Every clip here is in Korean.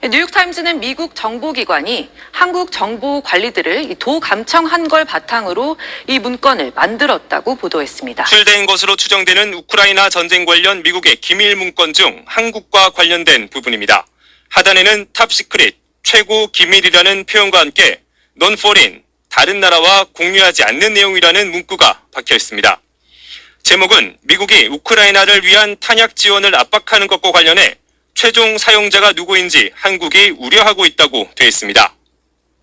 뉴욕타임즈는 미국 정보기관이 한국 정보 관리들을 이 도감청한 걸 바탕으로 이 문건을 만들었다고 보도했습니다. 출된 것으로 추정되는 우크라이나 전쟁 관련 미국의 기밀 문건 중 한국과 관련된 부분입니다. 하단에는 탑시크릿, 최고 기밀이라는 표현과 함께 foreign, 다른 나라와 공유하지 않는 내용이라는 문구가 박혀 있습니다. 제목은 미국이 우크라이나를 위한 탄약 지원을 압박하는 것과 관련해 최종 사용자가 누구인지 한국이 우려하고 있다고 되어 있습니다.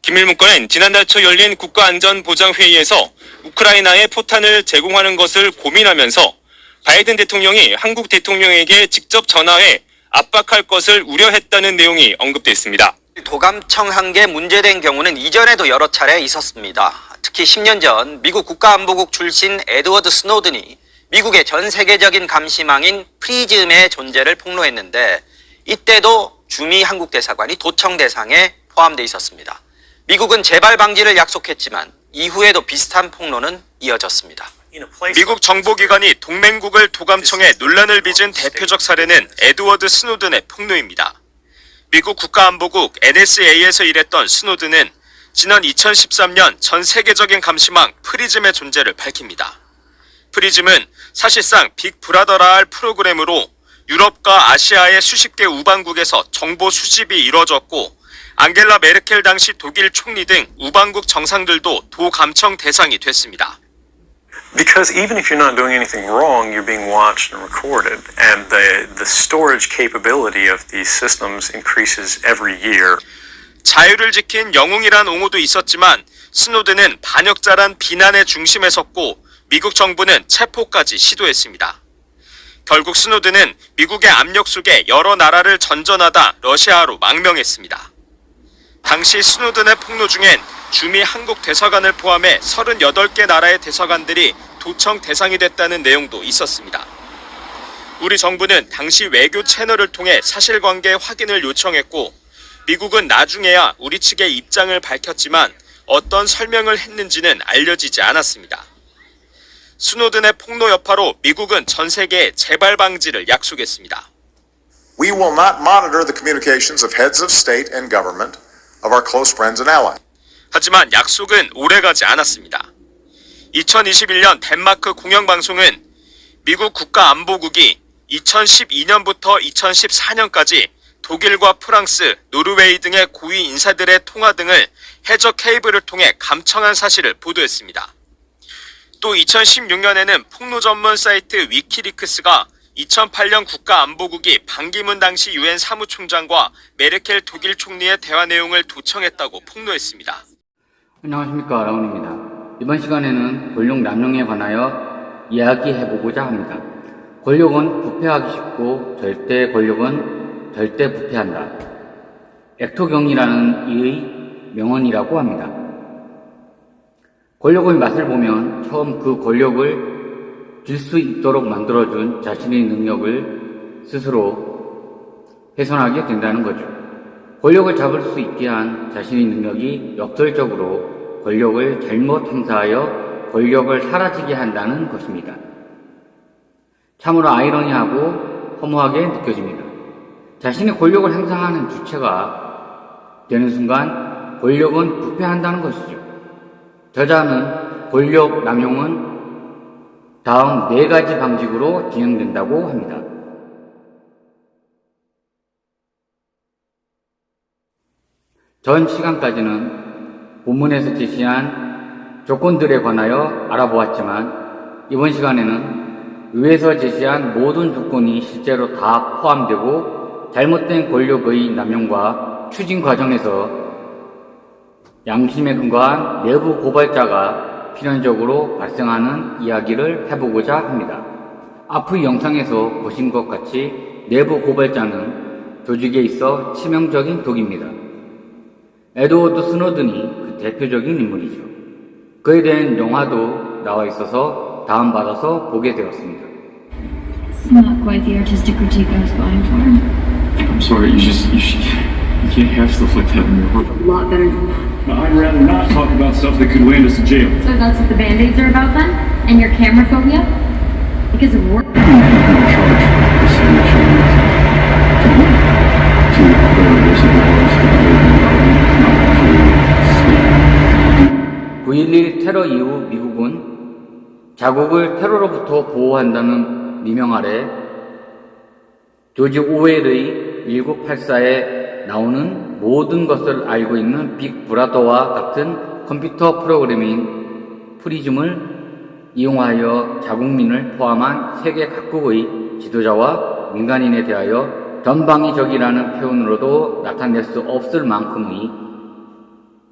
기밀 문건은 지난달 초 열린 국가안전보장회의에서 우크라이나에 포탄을 제공하는 것을 고민하면서 바이든 대통령이 한국 대통령에게 직접 전화해 압박할 것을 우려했다는 내용이 언급돼 있습니다. 도감청한 게 문제된 경우는 이전에도 여러 차례 있었습니다. 특히 10년 전 미국 국가안보국 출신 에드워드 스노든이 미국의 전 세계적인 감시망인 프리즘의 존재를 폭로했는데 이때도 주미 한국 대사관이 도청 대상에 포함돼 있었습니다. 미국은 재발 방지를 약속했지만 이후에도 비슷한 폭로는 이어졌습니다. 미국 정보기관이 동맹국을 도감청해 논란을 빚은 대표적 사례는 에드워드 스노든의 폭로입니다. 미국 국가안보국 NSA에서 일했던 스노든은 지난 2013년 전 세계적인 감시망 프리즘의 존재를 밝힙니다. 프리즘은 사실상 빅브라더라 할 프로그램으로 유럽과 아시아의 수십 개 우방국에서 정보 수집이 이뤄졌고 앙겔라 메르켈 당시 독일 총리 등 우방국 정상들도 도감청 대상이 됐습니다. Because even if you're not doing anything wrong, you're being watched and recorded, and the the storage capability of these systems increases every year. 자유를 지킨 영웅이란 옹호도 있었지만 스노드는 반역자란 비난의 중심에 섰고 미국 정부는 체포까지 시도했습니다. 결국 스노드는 미국의 압력 속에 여러 나라를 전전하다 러시아로 망명했습니다. 당시 스노든의 폭로 중엔 주미 한국 대사관을 포함해 38개 나라의 대사관들이 도청 대상이 됐다는 내용도 있었습니다. 우리 정부는 당시 외교 채널을 통해 사실관계 확인을 요청했고 미국은 나중에야 우리 측의 입장을 밝혔지만 어떤 설명을 했는지는 알려지지 않았습니다. 스노든의 폭로 여파로 미국은 전 세계에 재발 방지를 약속했습니다. We will not monitor the communications of heads of state and government of our close friends and allies. 하지만 약속은 오래가지 않았습니다. 2021년 덴마크 공영방송은 미국 국가안보국이 2012년부터 2014년까지 독일과 프랑스, 노르웨이 등의 고위 인사들의 통화 등을 해저 케이블을 통해 감청한 사실을 보도했습니다. 또 2016년에는 폭로 전문 사이트 위키리크스가 2008년 국가안보국이 반기문 당시 유엔 사무총장과 메르켈 독일 총리의 대화 내용을 도청했다고 폭로했습니다. 안녕하십니까 라운입니다. 이번 시간에는 권력 남용에 관하여 이야기해보고자 합니다. 권력은 부패하기 쉽고 절대 권력은 절대 부패한다. 액토경이라는 이의 명언이라고 합니다. 권력의 맛을 보면 처음 그 권력을 줄 수 있도록 만들어준 자신의 능력을 스스로 훼손하게 된다는 거죠. 권력을 잡을 수 있게 한 자신의 능력이 역설적으로 권력을 잘못 행사하여 권력을 사라지게 한다는 것입니다. 참으로 아이러니하고 허무하게 느껴집니다. 자신의 권력을 행사하는 주체가 되는 순간 권력은 부패한다는 것이죠. 저자는 권력 남용은 다음 네 가지 방식으로 진행된다고 합니다. 전 시간까지는 본문에서 제시한 조건들에 관하여 알아보았지만 이번 시간에는 의회에서 제시한 모든 조건이 실제로 다 포함되고 잘못된 권력의 남용과 추진 과정에서 양심에 근거한 내부 고발자가 필연적으로 발생하는 이야기를 해보고자 합니다. 앞의 영상에서 보신 것 같이 내부 고발자는 조직에 있어 치명적인 독입니다. 에드워드 스노든이 그 대표적인 인물이죠. 그에 대한 영화도 나와 있어서 다운받아서 보게 되었습니다. It's not quite the artistic critique I was going for. I'm sorry, you just you, sh- you can't have stuff like that in your heart. A lot better than that. Now, I'd rather not talk about stuff that could land us in jail. So that's what the band-aids are about then? And your camera phobia? Because of work? (9.11) 테러 이후 미국은 자국을 테러로부터 보호한다는 미명 아래 조지 오웰의 1984에 나오는 모든 것을 알고 있는 빅 브라더와 같은 컴퓨터 프로그래밍 프리즘을 이용하여 자국민을 포함한 세계 각국의 지도자와 민간인에 대하여 전방위적이라는 표현으로도 나타낼 수 없을 만큼의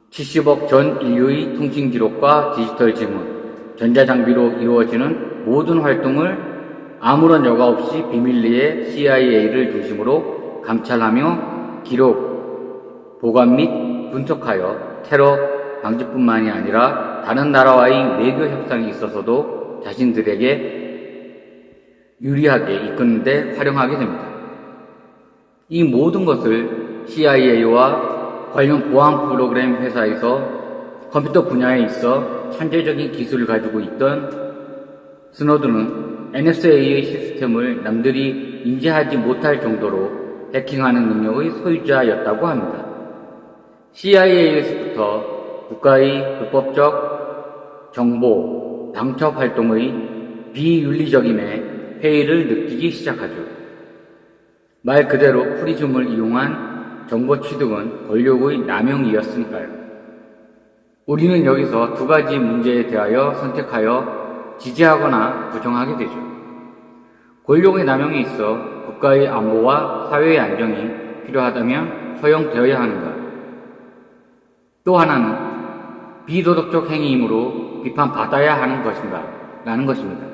70억 전 인류의 통신 기록과 디지털 지문, 전자장비로 이루어지는 모든 활동을 아무런 여과 없이 비밀리에 CIA를 중심으로 감찰하며 기록, 보관 및 분석하여 테러 방지뿐만이 아니라 다른 나라와의 외교 협상에 있어서도 자신들에게 유리하게 이끄는데 활용하게 됩니다. 이 모든 것을 CIA와 관련 보안 프로그램 회사에서 컴퓨터 분야에 있어 천재적인 기술을 가지고 있던 스노드는 NSA의 시스템을 남들이 인지하지 못할 정도로 해킹하는 능력의 소유자였다고 합니다. CIA에서부터 국가의 불법적 정보, 방첩 활동의 비윤리적임에 회의를 느끼기 시작하죠. 말 그대로 프리즘을 이용한 정보 취득은 권력의 남용이었으니까요. 우리는 여기서 두 가지 문제에 대하여 선택하여 지지하거나 부정하게 되죠. 권력의 남용에 있어 국가의 안보와 사회의 안정이 필요하다면 허용되어야 하는가? 또 하나는 비도덕적 행위이므로 비판받아야 하는 것인가? 라는 것입니다.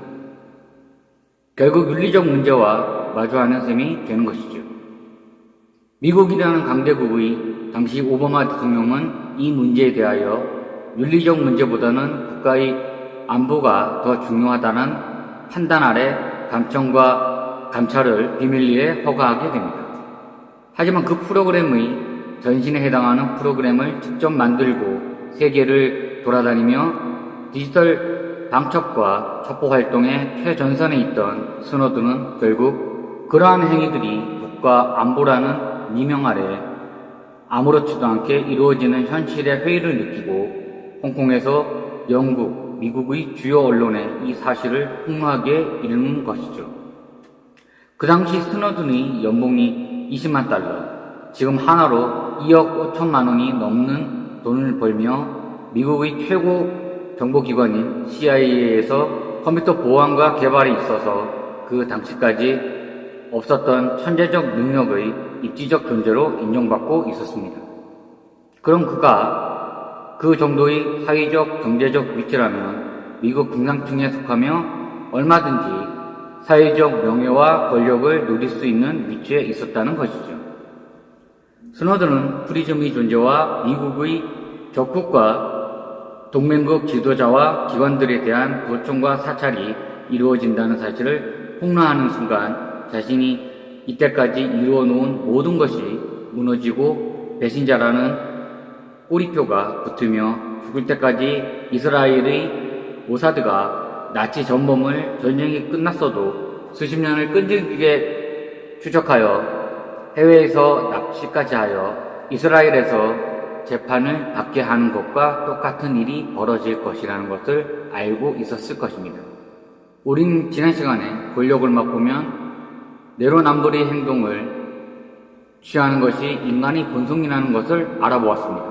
결국 윤리적 문제와 마주하는 셈이 되는 것이죠. 미국이라는 강대국의 당시 오바마 대통령은 이 문제에 대하여 윤리적 문제보다는 국가의 안보가 더 중요하다는 판단 아래 감청과 감찰을 비밀리에 허가하게 됩니다. 하지만 그 프로그램의 전신에 해당하는 프로그램을 직접 만들고 세계를 돌아다니며 디지털 방첩과 첩보 활동의 최전선에 있던 스노드는 결국 그러한 행위들이 국가 안보라는 미명 아래 아무렇지도 않게 이루어지는 현실의 회의를 느끼고 홍콩에서 영국, 미국의 주요 언론에 이 사실을 폭로하게 이르는 것이죠. 그 당시 스노든의 연봉이 20만 달러, 지금 하나로 2억 5천만 원이 넘는 돈을 벌며 미국의 최고 정보기관인 CIA에서 컴퓨터 보안과 개발에 있어서 그 당시까지 없었던 천재적 능력의 입지적 존재로 인정받고 있었습니다. 그럼 그가 그 정도의 사회적, 경제적 위치라면 미국 중상층에 속하며 얼마든지 사회적 명예와 권력을 누릴 수 있는 위치에 있었다는 것이죠. 스노드는 프리즘의 존재와 미국의 적국과 동맹국 지도자와 기관들에 대한 도청과 사찰이 이루어진다는 사실을 폭로하는 순간 자신이 이때까지 이루어 놓은 모든 것이 무너지고 배신자라는 꼬리표가 붙으며 죽을 때까지 이스라엘의 모사드가 나치 전범을 전쟁이 끝났어도 수십 년을 끈질기게 추적하여 해외에서 납치까지 하여 이스라엘에서 재판을 받게 하는 것과 똑같은 일이 벌어질 것이라는 것을 알고 있었을 것입니다. 우린 지난 시간에 권력을 맛보면 내로남불의 행동을 취하는 것이 인간의 본성이라는 것을 알아보았습니다.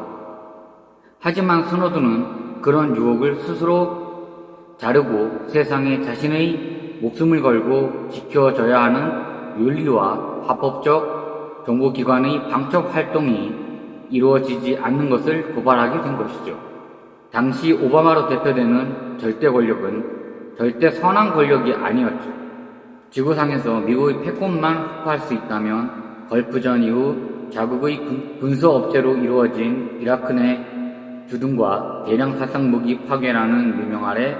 하지만 스노드는 그런 유혹을 스스로 자르고 세상에 자신의 목숨을 걸고 지켜져야 하는 윤리와 합법적 정보기관의 방첩 활동이 이루어지지 않는 것을 고발하게 된 것이죠. 당시 오바마로 대표되는 절대 권력은 절대 선한 권력이 아니었죠. 지구상에서 미국의 패권만 확보할 수 있다면 걸프전 이후 자국의 군수업체로 이루어진 이라크 내 주둔과 대량殺伤 무기 파괴라는 유명 아래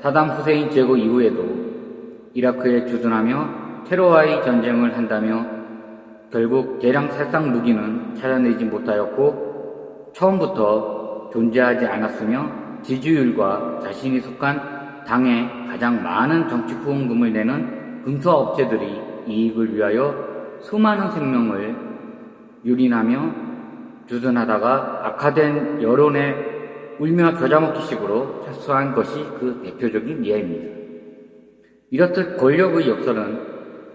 사담 후세인 제거 이후에도 이라크에 주둔하며 테러와의 전쟁을 한다며 결국 대량 살상 무기는 찾아내지 못하였고 처음부터 존재하지 않았으며 지지율과 자신이 속한 당에 가장 많은 정치 후원금을 내는 군수업체들이 이익을 위하여 수많은 생명을 유린하며 주둔하다가 악화된 여론에 울며 겨자먹기 식으로 철수한 것이 그 대표적인 예입니다. 이렇듯 권력의 역설은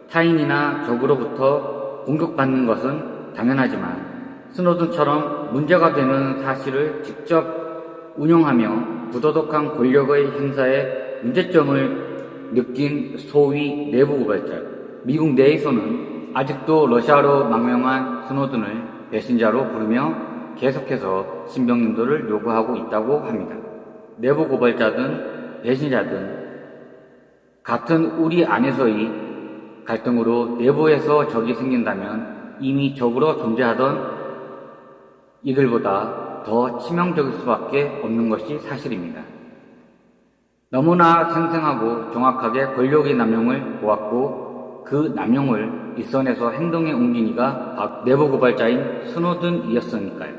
타인이나 적으로부터 공격받는 것은 당연하지만 스노든처럼 문제가 되는 사실을 직접 운용하며 부도덕한 권력의 행사에 문제점을 느낀 소위 내부 고발자. 미국 내에서는 아직도 러시아로 망명한 스노든을 배신자로 부르며 계속해서 신병인도를 요구하고 있다고 합니다. 내부 고발자든 배신자든 같은 우리 안에서의 갈등으로 내부에서 적이 생긴다면 이미 적으로 존재하던 이들보다 더 치명적일 수밖에 없는 것이 사실입니다. 너무나 생생하고 정확하게 권력의 남용을 보았고 그 남용을 일선에서 행동에 옮긴 이가 내부 고발자인 스노든이었으니까요.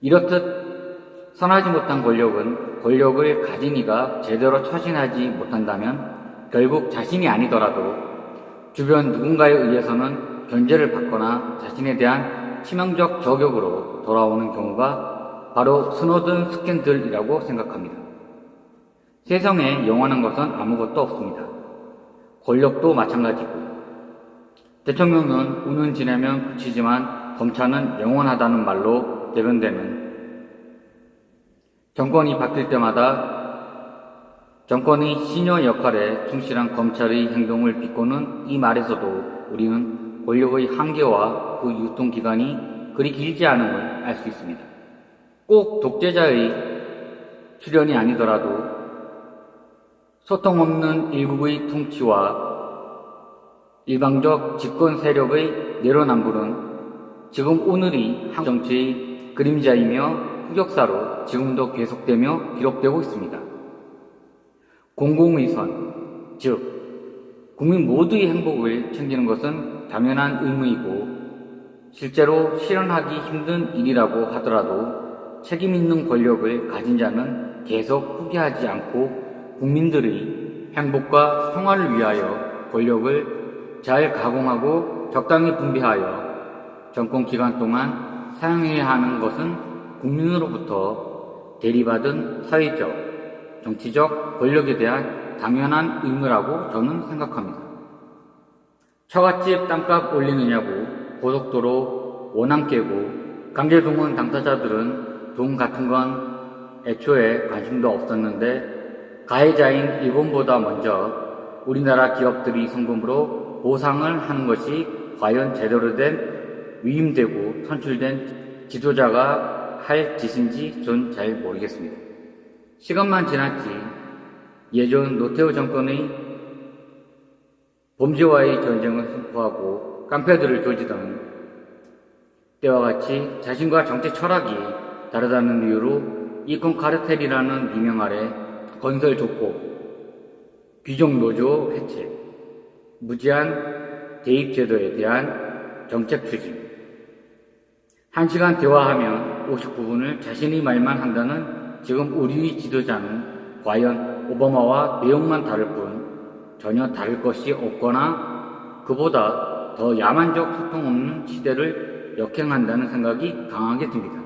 이렇듯 선하지 못한 권력은 권력을 가진 이가 제대로 처신하지 못한다면 결국 자신이 아니더라도 주변 누군가에 의해서는 견제를 받거나 자신에 대한 치명적 저격으로 돌아오는 경우가 바로 스노든 스캔들이라고 생각합니다. 세상에 영원한 것은 아무것도 없습니다. 권력도 마찬가지고 대통령은 운은 지내면 그치지만 검찰은 영원하다는 말로 대변되는 정권이 바뀔 때마다 정권의 시녀 역할에 충실한 검찰의 행동을 비꼬는 이 말에서도 우리는 권력의 한계와 그 유통기간이 그리 길지 않음을 알 수 있습니다. 꼭 독재자의 출연이 아니더라도 소통 없는 일국의 통치와 일방적 집권 세력의 내로남불은 지금 오늘이 한국 정치의 그림자이며 흑역사로 지금도 계속되며 기록되고 있습니다. 공공의선, 즉 국민 모두의 행복을 챙기는 것은 당연한 의무이고 실제로 실현하기 힘든 일이라고 하더라도 책임 있는 권력을 가진 자는 계속 포기하지 않고 국민들의 행복과 평화를 위하여 권력을 잘 가공하고 적당히 분배하여 정권 기간 동안 사용해야 하는 것은 국민으로부터 대리받은 사회적, 정치적 권력에 대한 당연한 의무라고 저는 생각합니다. 처갓집 땅값 올리느냐고 고속도로 원앙 깨고 강제동원 당사자들은 돈 같은 건 애초에 관심도 없었는데 가해자인 일본보다 먼저 우리나라 기업들이 성금으로 보상을 하는 것이 과연 제대로 된 위임되고 선출된 지도자가 할 짓인지 전 잘 모르겠습니다. 시간만 지났지 예전 노태우 정권의 범죄와의 전쟁을 선포하고 깡패들을 조지던 때와 같이 자신과 정치 철학이 다르다는 이유로 이권 카르텔이라는 비명 아래 건설 족보, 귀족 노조 해체, 무제한 대입 제도에 대한 정책 추진. 한 시간 대화하면 59분을 자신의 말만 한다는 지금 우리의 지도자는 과연 오바마와 내용만 다를 뿐 전혀 다를 것이 없거나 그보다 더 야만적 소통 없는 시대를 역행한다는 생각이 강하게 듭니다.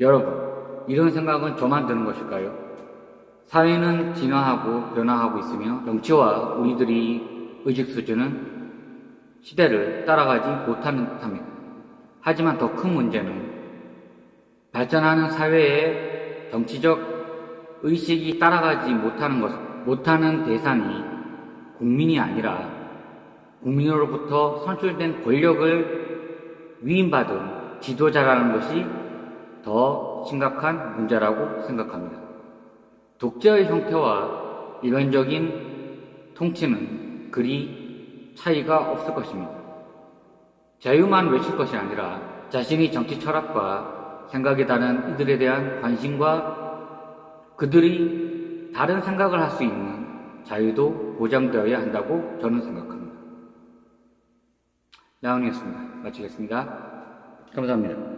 여러분, 이런 생각은 저만 드는 것일까요? 사회는 진화하고 변화하고 있으며 정치와 우리들의 의식 수준은 시대를 따라가지 못하는 듯합니다. 하지만 더 큰 문제는 발전하는 사회의 정치적 의식이 따라가지 못하는 것, 못하는 대상이 국민이 아니라 국민으로부터 선출된 권력을 위임받은 지도자라는 것이 더 심각한 문제라고 생각합니다. 독재의 형태와 일반적인 통치는 그리 차이가 없을 것입니다. 자유만 외칠 것이 아니라 자신이 정치 철학과 생각이 다른 이들에 대한 관심과 그들이 다른 생각을 할 수 있는 자유도 보장되어야 한다고 저는 생각합니다. 나은이었습니다. 마치겠습니다. 감사합니다.